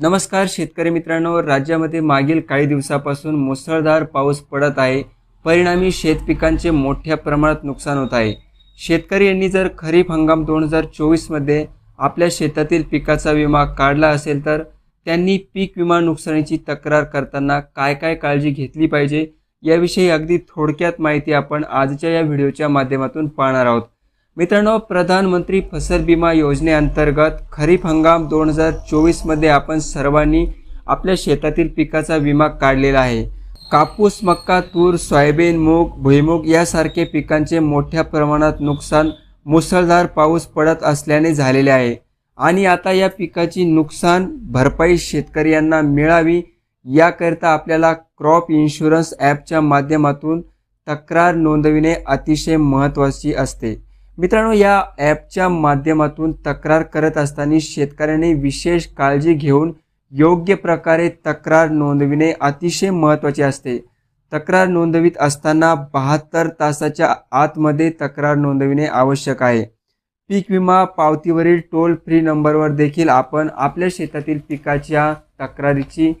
नमस्कार शेतकरी मित्रांनो राज्यामध्ये मागील काही दिवसापासून मुसळधार पाऊस पडत आहे. परिणामी शेतपिकांचे मोठ्या प्रमाणात नुकसान होत आहे. शेतकरी यांनी जर खरीप हंगाम दोन हजार चोवीसमध्ये आपल्या शेतातील पिकाचा विमा काढला असेल तर त्यांनी पीक विमा नुकसानीची तक्रार करताना काय काय काळजी घेतली पाहिजे याविषयी अगदी थोडक्यात माहिती आपण आजच्या या व्हिडिओच्या माध्यमातून पाहणार आहोत. मित्रांनो प्रधानमंत्री फसल विमा योजनेअंतर्गत खरीप हंगाम दोन हजार चोवीसमध्ये आपण सर्वांनी आपल्या शेतातील पिकाचा विमा काढलेला आहे. कापूस मक्का तूर सोयाबीन मूग भुईमूग यासारखे पिकांचे मोठ्या प्रमाणात नुकसान मुसळधार पाऊस पडत असल्याने झालेले आहे. आणि आता या पिकाची नुकसान भरपाई शेतकऱ्यांना मिळावी याकरिता आपल्याला क्रॉप इन्शुरन्स ॲपच्या माध्यमातून तक्रार नोंदविणे अतिशय महत्त्वाची असते. मित्रांनो या ॲपच्या माध्यमातून तक्रार करत असताना शेतकऱ्यांनी विशेष काळजी घेऊन योग्य प्रकारे तक्रार नोंदविणे अतिशय महत्त्वाचे असते. तक्रार नोंदवित असताना बहात्तर तासाच्या आतमध्ये तक्रार नोंदविणे आवश्यक आहे. पीक विमा पावतीवरील टोल फ्री नंबरवर देखील आपण आपल्या शेतातील पिकाच्या तक्रारीची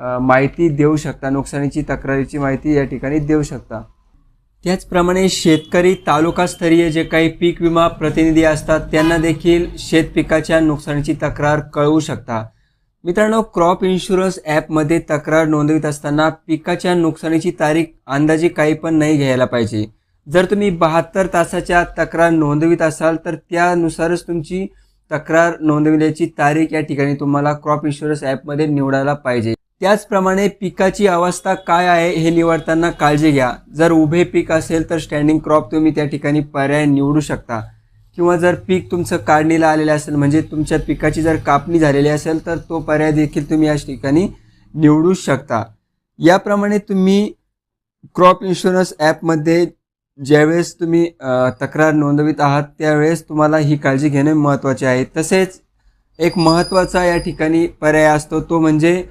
माहिती देऊ शकता. नुकसानीची तक्रारीची माहिती या ठिकाणी देऊ शकता. त्याचप्रमाणे शेतकरी तालुकास्तरीय जे काही पीक विमा प्रतिनिधी असतात त्यांना देखील शेतपिकाच्या नुकसानीची तक्रार कळवू शकता. मित्रांनो क्रॉप इन्शुरन्स ॲपमध्ये तक्रार नोंदवित असताना पिकाच्या नुकसानीची तारीख अंदाजे काही पण नाही घ्यायला पाहिजे. जर तुम्ही बहात्तर तासाच्या तक्रार नोंदवित असाल तर त्यानुसारच तुमची तक्रार नोंदविण्याची तारीख या ठिकाणी तुम्हाला क्रॉप इन्शुरन्स ॲपमध्ये निवडायला पाहिजे. त्याचप्रमाणे पिकाची अवस्था काय आहे हे निवडताना काळजी घ्या. जर उभे पीक असेल तर स्टँडिंग क्रॉप तुम्ही त्या ठिकाणी पर्याय निवडू शकता. किंवा जर पीक तुमचं काढणीला आलेलं असेल म्हणजे तुमच्या पिकाची जर कापणी झालेली असेल तर तो पर्याय देखील तुम्ही या ठिकाणी निवडू शकता. याप्रमाणे तुम्ही क्रॉप इन्शुरन्स ॲपमध्ये ज्यावेळेस तुम्ही तक्रार नोंदवित आहात त्यावेळेस तुम्हाला ही काळजी घेणे महत्त्वाचे आहे. तसेच एक महत्त्वाचा या ठिकाणी पर्याय असतो तो म्हणजे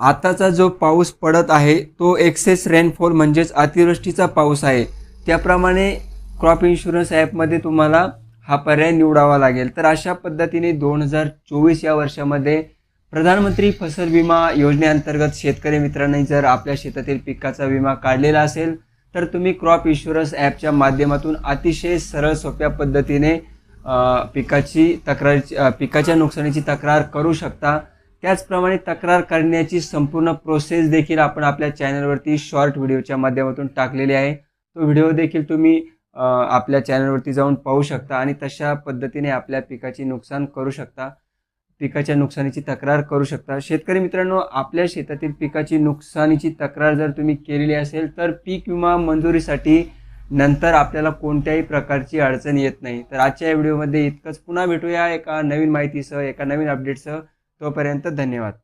आताचा जो पाऊस पडत आहे तो एक्सेस रेनफॉल म्हणजेच अतिवृष्टीचा पाऊस आहे. त्याप्रमाणे क्रॉप इन्शुरन्स ॲपमध्ये तुम्हाला हा पर्याय निवडावा लागेल. तर अशा पद्धतीने दोन हजार चोवीस या वर्षामध्ये प्रधानमंत्री फसल विमा योजनेअंतर्गत शेतकरी मित्रांनी जर आपल्या शेतातील पिकाचा विमा काढलेला असेल तर तुम्ही क्रॉप इन्शुरन्स ॲपच्या माध्यमातून अतिशय सरळ सोप्या पद्धतीने पिकाची तक्रार पिकाच्या नुकसानीची तक्रार करू शकता. त्याचप्रमाणे तक्रार करण्याची संपूर्ण प्रोसेस देखील आपण आपल्या चॅनलवरती शॉर्ट व्हिडिओच्या माध्यमातून टाकलेली आहे. तो व्हिडिओ देखील तुम्ही आपल्या चॅनलवरती जाऊन पाहू शकता आणि तशा पद्धतीने आपल्या पिकाची नुकसान करू शकता. पिकाच्या नुकसानीची तक्रार करू शकता. शेतकरी मित्रांनो आपल्या शेतातील पिकाची नुकसानीची तक्रार जर तुम्ही केलेली असेल तर पीक विमा मंजुरीसाठी नंतर आपल्याला कोणत्याही प्रकारची अडचण येत नाही. तर आजच्या या व्हिडिओमध्ये इतकंच. पुन्हा भेटूया एका नवीन माहितीसह एका नवीन अपडेटसह तोपर्यंत धन्यवाद.